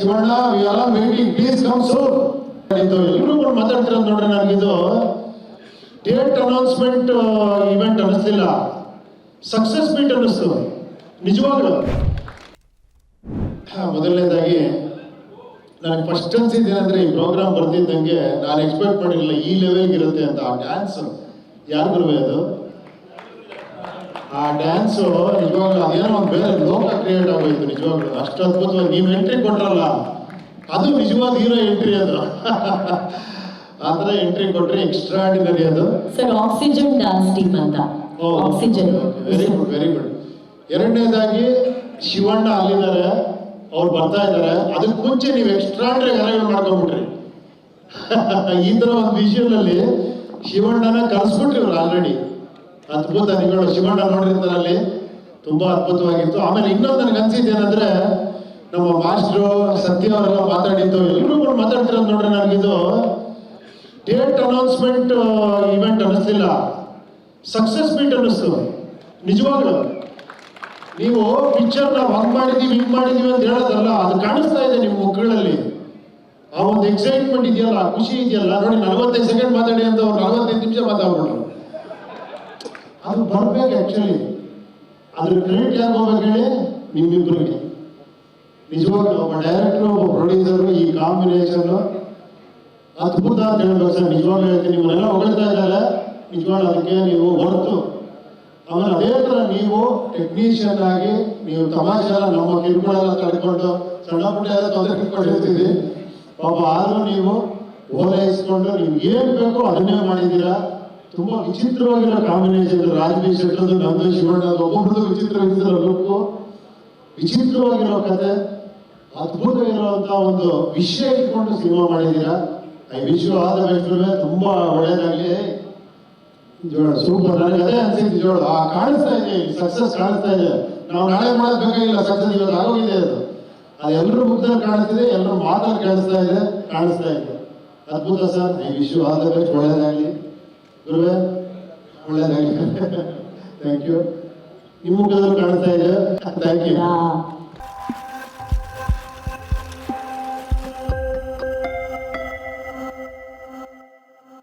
Shivanna we are all waiting please come soon ಇದು ಎಲ್ಲರೂ ಕೂಡ ಮಾತಾಡ್ತಿರೋದು ನೋಡ್ರಿ ನನಗಿದು ಡೇಟ್ ಅನೌನ್ಸ್ಮೆಂಟ್ ಇವೆಂಟ್ ಅನ್ನಿಸ್ಲಿಲ್ಲ. ಸಕ್ಸಸ್ ಮೀಟ್ ಅನ್ನಿಸ್ತು. ನಿಜವಾಗ್ಲು. ಮೊದಲನೇದಾಗಿ ನನಗೆ ಫಸ್ಟ್ ಅನ್ಸಿದ್ದೇನೆಂದ್ರೆ ಈ ಪ್ರೋಗ್ರಾಮ್ ಬರ್ತಿದ್ದಂಗೆ ನಾನು ಎಕ್ಸ್ಪೆಕ್ಟ್ ಮಾಡಿರಲಿಲ್ಲ ಈ ಲೆವೆಲ್ಗೆ ಇರುತ್ತೆ ಅಂತ. ಆ ಡ್ಯಾನ್ಸ್ ಯಾರು ಬರುವೆ ಅದು? ಆ ಡ್ಯಾನ್ಸು ನಿಜವಾಗ್ಲೂ ಅದೇನೋ ಒಂದು ಬೇರೆ ಲೋಕ ಕ್ರಿಯೇಟ್ ಆಗೋಯ್ತು ನಿಜವಾಗ್ಲೂ. ಅಷ್ಟು ಅದ್ಭುತ ನೀವು ಎಂಟ್ರಿ ಕೊಟ್ರಲ್ಲ ಅದು ನಿಜವಾದ ಹೀರೋ ಎಂಟ್ರಿ ಅದು. ಆ ಎಂಟ್ರಿ ಎಂಟ್ರಿ ಎಕ್ಸ್ಟ್ರಾ ಎಕ್ಸ್ಟ್ರಾಡಿನರಿ ಅದು. ಸರ್ ಆಕ್ಸಿಜನ್ ಡ್ಯಾನ್ಸ್ ಟೀಮ್ ಅಂತ. Oxygen very good very good ಎರಡನೇದಾಗಿ ಶಿವಣ್ಣ ಅಲ್ಲಿದ್ದಾರೆ. ಅವ್ರು ಬರ್ತಾ ಇದ್ದಾರೆ. ಅದಕ್ಕೆ ಮುಂಚೆ ನೀವು ಎಕ್ಸ್ಟ್ರಾಡ್ರಿ ಅರೇಂಜ್ ಮಾಡ್ಕೊಂಡ್ಬಿಟ್ರಿ. ಈ ಥರ ಒಂದು ವಿಷುವಲ್ ಅಲ್ಲಿ ಶಿವಣ್ಣನ ಕಲಿಸ್ಬಿಟ್ರಿ ಇವ್ರು ಆಲ್ರೆಡಿ ಅದ್ಭುತ ನೀವು ಶಿವಣ್ಣ ನೋಡಿರ್ತಾರಲ್ಲಿ, ತುಂಬಾ ಅದ್ಭುತವಾಗಿತ್ತು. ಆಮೇಲೆ ಇನ್ನೊಂದು ನನಗೆ ಅನ್ಸಿದ್ದು ಏನಂದ್ರೆ, ನಮ್ಮ ಮಾಸ್ಟ್ರು, ಸತ್ಯ ಅವರೆಲ್ಲ ಮಾತಾಡಿದ್ದು ಎಲ್ಲರೂ ಕೂಡ ಮಾತಾಡ್ತಿರೋದು ನೋಡ್ರಿ ನನಗಿದು. ಡೇಟ್ ಅನೌನ್ಸ್ಮೆಂಟ್ ಇವೆಂಟ್ ಅನ್ನಿಸ್ಲಿಲ್ಲ. ಸಕ್ಸಸ್ ಮೀಟ್ ಅನ್ನಿಸ್ತು. ನಿಜವಾಗ್ಲು. ನೀವು ಪಿಕ್ಚರ್ ನಾವು ಹಂಗ್ ಮಾಡಿದೀವಿ ಹಿಂಗ್ ಮಾಡಿದೀವಿ ಅಂತ ಹೇಳೋದಲ್ಲ, ಅದು ಕಾಣಿಸ್ತಾ ಇದೆ ನಿಮ್ಮ ಮುಖಗಳಲ್ಲಿ. ಆ ಒಂದು ಎಕ್ಸೈಟ್ಮೆಂಟ್ ಇದೆಯಲ್ಲ, ಖುಷಿ ಇದೆಯಲ್ಲ. ನೋಡಿ, ನಲವತ್ತೈದು ಸೆಕೆಂಡ್ ಮಾತಾಡಿ ಅಂತ ಅವ್ರು ನಲವತ್ತೈದು ನಿಮಿಷ ಮಾತಾಡ್ಬಿಟ್ರು ಅದು ಬರಬೇಕು ಆಕ್ಚುಲಿ ಅದ್ರ ಕ್ರೆಡಿಟ್ ಯಾರು ಹೋಗ್ಬೇಕು ಹೇಳಿ ನಿಮ್ಮಿಬ್ಬರಿಗೆ ನಿಜವಾಗ್ಲೂ ಒಬ್ಬ ಡೈರೆಕ್ಟರ್ ಒಬ್ಬ ಪ್ರೊಡ್ಯೂಸರ್ ಈ ಕಾಂಬಿನೇಷನ್ ಅದ್ಭುತ ಅಂತ ಹೇಳ್ಬೇಕು ಸರ್. ನಿಜವಾಗ್ಲೂ ಹೇಳ್ತೀನಿ. ನಿಮ್ಮನ್ನೆಲ್ಲ ಹೊಗಳ್ತಾ ಇದ್ದಾರೆ. ನಿಜವಾಗ್ಲೂ ಅದಕ್ಕೆ ನೀವು ಹೊರತು ಆಮೇಲೆ ಅದೇ ಥರ ನೀವು ಟೆಕ್ನಿಷಿಯನ್ ಆಗಿ ನೀವು ತಮಾಷೆ ಎಲ್ಲ ನಮ್ಮ ಕಿರುಗಳೆಲ್ಲ ತಡ್ಕೊಂಡು ಸಣ್ಣ ಪುಟ್ಟ ಎಲ್ಲ ತೊಂದರೆ ಇಟ್ಕೊಂಡಿರ್ತೀವಿ ಪಾಪ ಆದರೂ ನೀವು ಓಲೈಸ್ಕೊಂಡು ನಿಮ್ಗೆ ಏನು ಬೇಕೋ ಅದನ್ನೇ ಮಾಡಿದ್ದೀರಾ. ತುಂಬಾ ವಿಚಿತ್ರವಾಗಿರೋ ಕಾಂಬಿನೇಷನ್ ರಾಜಬಿ ಶೆಟ್ಟರ್ದು ನಂದೇ ಶಿವಣ್ಣ ವಿಚಿತ್ರ ವಿಚಿತ್ರ ಲುಕ್ಕು ವಿಚಿತ್ರವಾಗಿರೋ ಕತೆ, ಅದ್ಭುತ ಇರುವಂತ ಒಂದು ವಿಷಯ ಇಟ್ಕೊಂಡು ಸಿನಿಮಾ ಮಾಡಿದ್ದೀರಾ? ಐ ವಿಶ್ ಯು ಆಲ್ ತುಂಬಾ ಒಳ್ಳೇದಾಗ್ಲಿ. ಜೋಳ, ಸೂಪರ್. ನನಗೆ ಅದೇ ಅನ್ಸಿದ್ದು ಜೋಳ, ಆ ಕಾಣಿಸ್ತಾ ಇದೆ ಸಕ್ಸಸ್ ಕಾಣಿಸ್ತಾ ಇದೆ. ನಾವು ನಾಳೆ ಮಾಡೋದ್ ಬೇಕಾಗಿಲ್ಲ ಸಕ್ಸಸ್ ಇವತ್ತು ಆಗೋಗಿದೆ ಅದು. ಅದು ಎಲ್ಲರೂ ಮುಖದಲ್ಲಿ ಕಾಣಿಸ್ತಿದೆ, ಎಲ್ಲರೂ ಮಾತಲ್ಲಿ ಕಾಣಿಸ್ತಾ ಇದೆ ಕಾಣಿಸ್ತಾ ಇದೆ. ಅದ್ಭುತ sir, I wish you all ಗುರುವೇ ಒಳ್ಳೇದಾಗ್ಲಿ ಥ್ಯಾಂಕ್ ಯು ನಿಮ್ಮ ಮುಖದಲ್ಲೂ ಕಾಣಿಸ್ತಾ ಇದೆ ಥ್ಯಾಂಕ್ ಯು